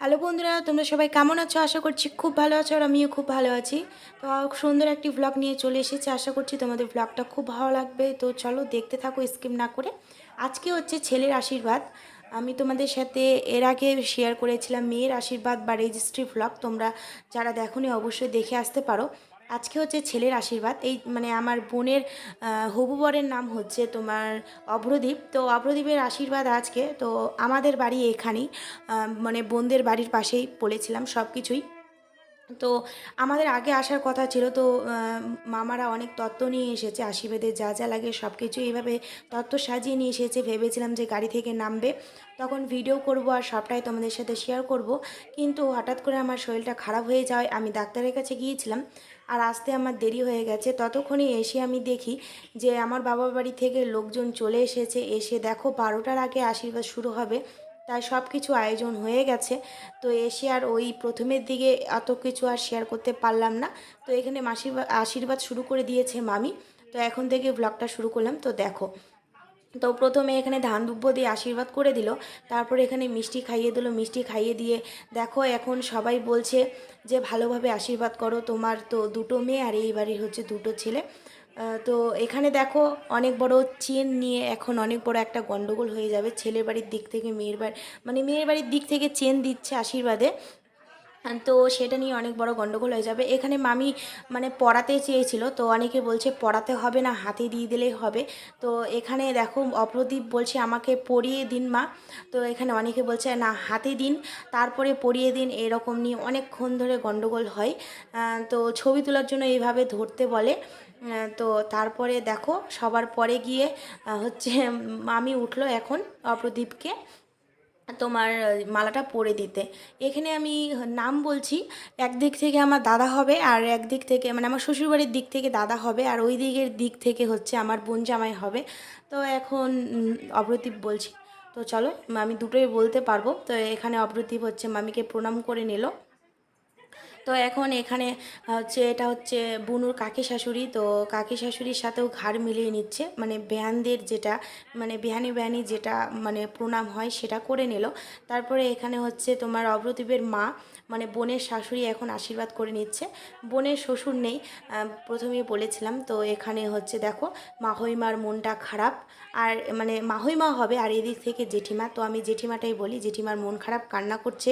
Hello বন্ধুরা, তোমরা সবাই কেমন আছো? আশা করছি খুব ভালো আছো আর আমিও খুব ভালো আছি। তো সুন্দর একটি ব্লগ নিয়ে চলে এসেছি। আশা করছি তোমাদের ব্লগটা খুব ভালো লাগবে। তো চলো দেখতে থাকো স্কিপ না করে। আজকে হচ্ছে ছেলের আশীর্বাদ। আমি তোমাদের সাথে এর আগে শেয়ার করেছিলাম মেয়ের আশীর্বাদ বা রেজিস্ট্রি ব্লগ তোমরা যারা দেখো অবশ্যই দেখে আসতে পারো। আজকে হচ্ছে ছেলের আশীর্বাদ। এই মানে আমার বোনের হবু বরের নাম হচ্ছে তোমার অভ্রদীপ। তো অভ্রদীপের আশীর্বাদ আজকে। তো আমাদের বাড়ি এখানেই মানে বোনদের বাড়ির পাশেই বলেছিলাম সব কিছুই তো আমাদের আগে আসার কথা ছিল, তো মামারা অনেক তত্ত্ব নিয়ে এসেছে আশীর্বাদের যা যা লাগে সব কিছু এইভাবে তত্ত্ব সাজিয়ে নিয়ে এসেছে, ভেবেছিলাম যে গাড়ি থেকে নামবে। তখন ভিডিও করব আর সবটাই তোমাদের সাথে শেয়ার করব। কিন্তু হঠাৎ করে আমার শরীরটা খারাপ হয়ে যাওয়ায় আমি ডাক্তারের কাছে গিয়েছিলাম আর আসতে আমার দেরি হয়ে গেছে। ততক্ষণে এসে আমি দেখি যে আমার বাবার বাড়ি থেকে লোকজন চলে এসেছে, এসে দেখো বারোটার আগে আশীর্বাদ শুরু হবে। তাই সব কিছু আয়োজন হয়ে গেছে। তো এসে আর ওই প্রথমের দিকে এত কিছু আর শেয়ার করতে পারলাম না। তো এখানে মাসির আশীর্বাদ শুরু করে দিয়েছে মামি। তো এখন থেকে ব্লগটা শুরু করলাম। তো দেখো, তো প্রথমে এখানে ধান দুব্য দিয়ে আশীর্বাদ করে দিল। তারপর এখানে মিষ্টি খাইয়ে দিল। মিষ্টি খাইয়ে দিয়ে দেখো এখন সবাই বলছে যে, ভালোভাবে আশীর্বাদ করো। তোমার তো দুটো মেয়ে আর এই বাড়ির হচ্ছে দুটো ছেলে। তো এখানে দেখো অনেক বড় চেন নিয়ে এখন অনেক বড় একটা গন্ডগোল হয়ে যাবে। ছেলের বাড়ির দিক থেকে, মেয়ের বাড়ি মানে মেয়ের বাড়ির দিক থেকে চেন দিচ্ছে আশীর্বাদে। তো সেটা নিয়ে অনেক বড় গন্ডগোল হয়ে যাবে। এখানে মামি মানে পড়াতে চেয়েছিল, তো অনেকে বলছে পড়াতে হবে না, হাতে দিয়ে দিলেই হবে। তো এখানে দেখো, অপ্রদীপ বলছে আমাকে পড়িয়ে দিন মা। তো এখানে অনেকে বলছে না, হাতে দিন, তারপরে পড়িয়ে দিন, এরকম নিয়ে অনেকক্ষণ ধরে গন্ডগোল হয়। তো ছবি তোলার জন্য এইভাবে ধরতে বলে। তো তারপরে দেখো, সবার পরে গিয়ে হচ্ছে মামি উঠল এখন অপ্রদীপকে। তোমার মালাটা পরে দিতে। এখানে আমি নাম বলছি, একদিক থেকে আমার দাদা হবে আর একদিক থেকে মানে আমার শ্বশুরবাড়ির দিক থেকে দাদা হবে আর ওই দিকের দিক থেকে হচ্ছে আমার বোন জামাই হবে। তো এখন অপ্রতীপ বলছি। তো চলো, আমি দুটোই বলতে পারব। তো এখানে অপ্রতীপ হচ্ছে মামিকে প্রণাম করে নিল। তো এখন এখানে হচ্ছে এটা হচ্ছে বুনুর কাকি শাশুড়ি, তো কাকি শাশুড়ির সাথেও ঘাড় মিলিয়ে নিচ্ছে। মানে বেহানদের যেটা মানে বেহানি বেহানি যেটা মানে প্রণাম হয় সেটা করে নিল। তারপরে এখানে হচ্ছে তোমার অব্রদীপের মা মানে বোনের শাশুড়ি এখন আশীর্বাদ করে নিচ্ছে। বোনের শ্বশুর নেই প্রথমেই বলেছিলাম। তো এখানে হচ্ছে দেখো মাহইমার মনটা খারাপ। আর মানে মাহইমা হবে আর এদিক থেকে জেঠিমা। তো আমি জেঠিমাটাই বলি, জেঠিমার মন খারাপ, কান্না করছে।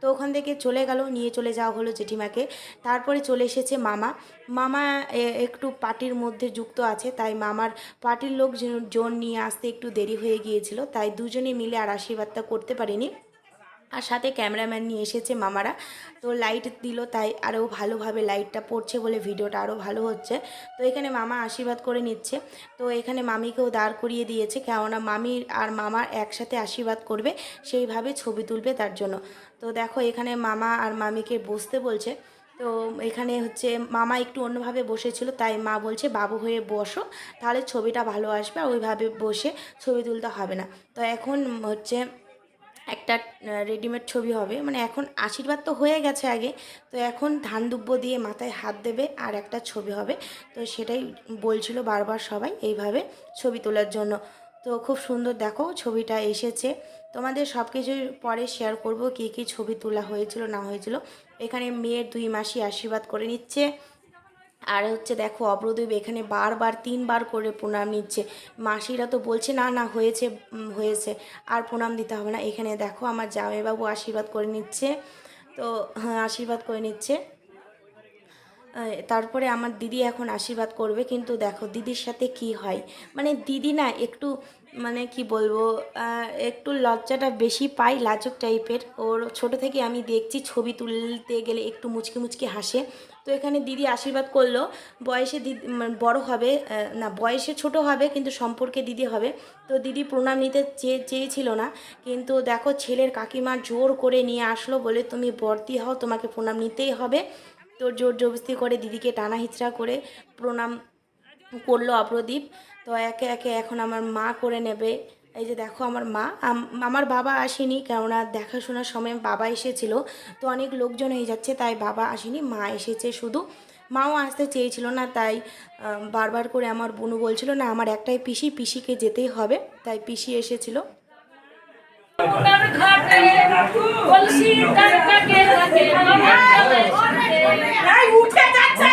তো ওখান থেকে চলে গেল, নিয়ে চলে যাওয়া হলো জেঠিমাকে। তারপরে চলে এসেছে মামা। মামা একটু পার্টির মধ্যে যুক্ত আছে, তাই মামার পার্টির লোক জন নিয়ে আসতে একটু দেরি হয়ে গিয়েছিল, তাই দুজনে মিলে আর আশীর্বাদটা করতে পারিনি। আর সাথে ক্যামেরাম্যান নিয়ে এসেছে মামারা। তো লাইট দিল তাই আরও ভালোভাবে লাইটটা পড়ছে বলে ভিডিওটা আরও ভালো হচ্ছে। তো এখানে মামা আশীর্বাদ করে নিচ্ছে। তো এখানে মামিকেও দাঁড় করিয়ে দিয়েছে কেননা মামির আর মামার একসাথে আশীর্বাদ করবে, সেইভাবে ছবি তুলবে তার জন্য। তো দেখো এখানে মামা আর মামিকে বসতে বলছে। তো এখানে হচ্ছে মামা একটু অন্যভাবে বসেছিল, তাই মা বলছে, বাবু হয়ে বসো, তাহলে ছবিটা ভালো আসবে। আর ওইভাবে বসে ছবি তুলতে হবে না। তো এখন হচ্ছে একটা রেডিমেড ছবি হবে। মানে এখন আশীর্বাদ তো হয়ে গেছে আগে, তো এখন ধান দুব্য দিয়ে মাথায় হাত দেবে আর একটা ছবি হবে। তো সেটাই বলছিল বারবার সবাই এইভাবে ছবি তোলার জন্য। তো খুব সুন্দর দেখো ছবিটা এসেছে। তোমাদের সব কিছুই পরে শেয়ার করব, কী কী ছবি তোলা হয়েছিল, না হয়েছিল। এখানে মেয়ের দুই মাসি আশীর্বাদ করে নিচ্ছে। আর হচ্ছে দেখো অব্রদীপ এখানে বারবার, তিনবার করে প্রণাম নিচ্ছে। মাসিরা তো বলছে, না না, হয়েছে হয়েছে। আর প্রণাম দিতে হবে না। এখানে দেখো আমার জামাইবাবু আশীর্বাদ করে নিচ্ছে। তো হ্যাঁ আশীর্বাদ করে নিচ্ছে। তারপরে আমার দিদি এখন আশীর্বাদ করবে। কিন্তু দেখো দিদির সাথে কি হয়? মানে দিদি না একটু মানে কি বলব একটু লজ্জাটা বেশি পাই লাজুক টাইপের। ওর ছোট থেকে আমি দেখছি ছবি তুলতে গেলে একটু মুচকি মুচকি হাসে। তো এখানে দিদি আশীর্বাদ করল, বয়সে দিদি মানে বড় হবে না, বয়সে ছোট হবে কিন্তু সম্পর্কে দিদি হবে। তো দিদি প্রণাম নিতে চেয়ে চেয়েছিল না, কিন্তু দেখো ছেলের কাকিমা জোর করে নিয়ে আসলো বলে তুমি বর্তি হও, তোমাকে প্রণাম নিতেই হবে। তো জোর জবস্তি করে দিদিকে টানা হিচড়া করে প্রণাম করল অপ্রদীপ। তো একে একে এখন আমার মা করে নেবে। এই যে দেখো আমার মা আমার বাবা আসেনি কেননা দেখাশোনার সময় বাবা এসেছিল। তো অনেক লোকজন হয়ে যাচ্ছে তাই বাবা আসেনি মা এসেছে শুধু। মাও আসতে চেয়েছিল না তাই বারবার করে আমার বোনু বলছিল না আমার একটাই পিসি পিসিকে যেতেই হবে। তাই পিসি এসেছিল। উঠে যাচ্ছে!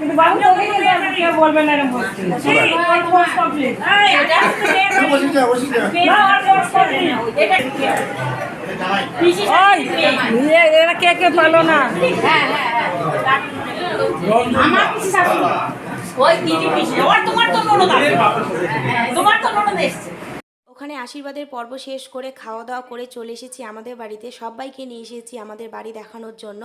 কিন্তু বাবু তোকে কে বলবে না এরকম পিসি এরা কে কে পালো না? হ্যাঁ হ্যাঁ আমার ওই দিদি তোমার তো ননদ তোমার তো ননদ এসছে। ওখানে আশীর্বাদের পর্ব শেষ করে খাওয়া দাওয়া করে চলে এসেছি আমাদের বাড়িতে। সবাইকে নিয়ে এসেছি আমাদের বাড়ি দেখানোর জন্য।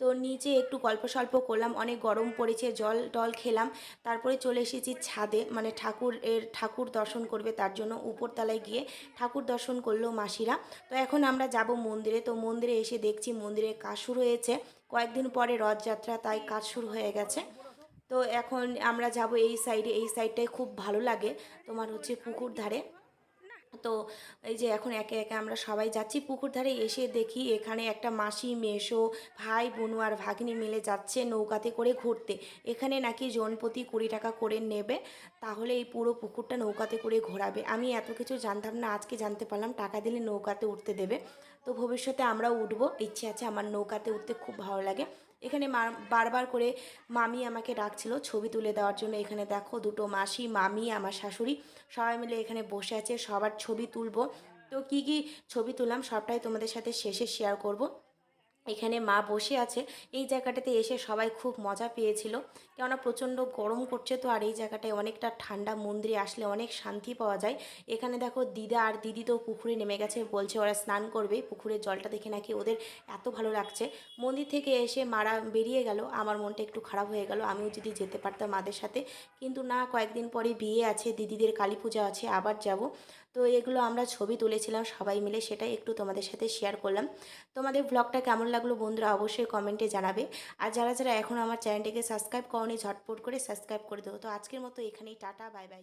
তো নিচে একটু গল্প সল্প করলাম, অনেক গরম পড়েছে, জল টল খেলাম। তারপরে চলে এসেছি ছাদে মানে ঠাকুর এর ঠাকুর দর্শন করবে তার জন্য উপরতলায় গিয়ে ঠাকুর দর্শন করল মাসিরা। তো এখন আমরা যাব মন্দিরে। তো মন্দিরে এসে দেখছি মন্দিরে কাজ শুরু হয়েছে। কয়েকদিন পরে রথযাত্রা, তাই কাজ শুরু হয়ে গেছে। তো এখন আমরা যাব এই সাইডে এই সাইডটাই খুব ভালো লাগে। তোমার হচ্ছে পুকুর ধারে। তো এই যে এখন একে একে আমরা সবাই যাচ্ছি পুকুর ধারে এসে দেখি এখানে একটা মাসি মেশো ভাই, বোনু আর ভাগ্নি মিলে যাচ্ছে নৌকাতে করে ঘুরতে। এখানে নাকি জনপ্রতি কুড়ি টাকা করে নেবে, তাহলে এই পুরো পুকুরটা নৌকাতে করে ঘোরাবে। আমি এত কিছু জানতাম না, আজকে জানতে পারলাম টাকা দিলে নৌকাতে উঠতে দেবে। তো ভবিষ্যতে আমরাও উঠবো, ইচ্ছে আছে আমার নৌকাতে উঠতে খুব ভালো লাগে। এখানে বারবার করে মামি আমাকে ডাকছিল ছবি তুলে দেওয়ার জন্য। এখানে দেখো দুটো মাসি, মামি, আমার শাশুড়ি সবাই মিলে এখানে বসে আছে, সবার ছবি তুলবো। তো কি কি ছবি তুললাম সবটাই তোমাদের সাথে শেষে শেয়ার করব। এখানে মা বসে আছে। এই জায়গাটাতে এসে সবাই খুব মজা পেয়েছিল। কেননা প্রচণ্ড গরম করছে তো, আর এই জায়গাটায় অনেকটা ঠান্ডা মন্দিরে আসলে অনেক শান্তি পাওয়া যায়। এখানে দেখো দিদা আর দিদি তো পুকুরে নেমে গেছে, বলছে ওরা স্নান করবে, পুকুরের জলটা দেখে নাকি ওদের এত ভালো লাগছে। মন্দির থেকে এসে মারা বেরিয়ে গেল, আমার মনটা একটু খারাপ হয়ে গেল, আমিও যদি যেতে পারতাম মাদের সাথে। কিন্তু না, কয়েকদিন পরে বিয়ে আছে, দিদিদের কালী পূজা আছে, আবার যাব। তো এগুলো আমরা ছবি তুলেছিলাম, সবাই মিলে সেটা একটু তোমাদের সাথে শেয়ার করলাম। তোমাদের ব্লগটা কেমন লাগল বন্ধুরা অবশ্যই কমেন্টে জানাবে। আর যারা যারা এখন আমার চ্যানেলটিকে সাবস্ক্রাইব করনি, ঝটপট করে সাবস্ক্রাইব করে দেবো তো আজকের মতো এখানেই, টাটা বাই বাই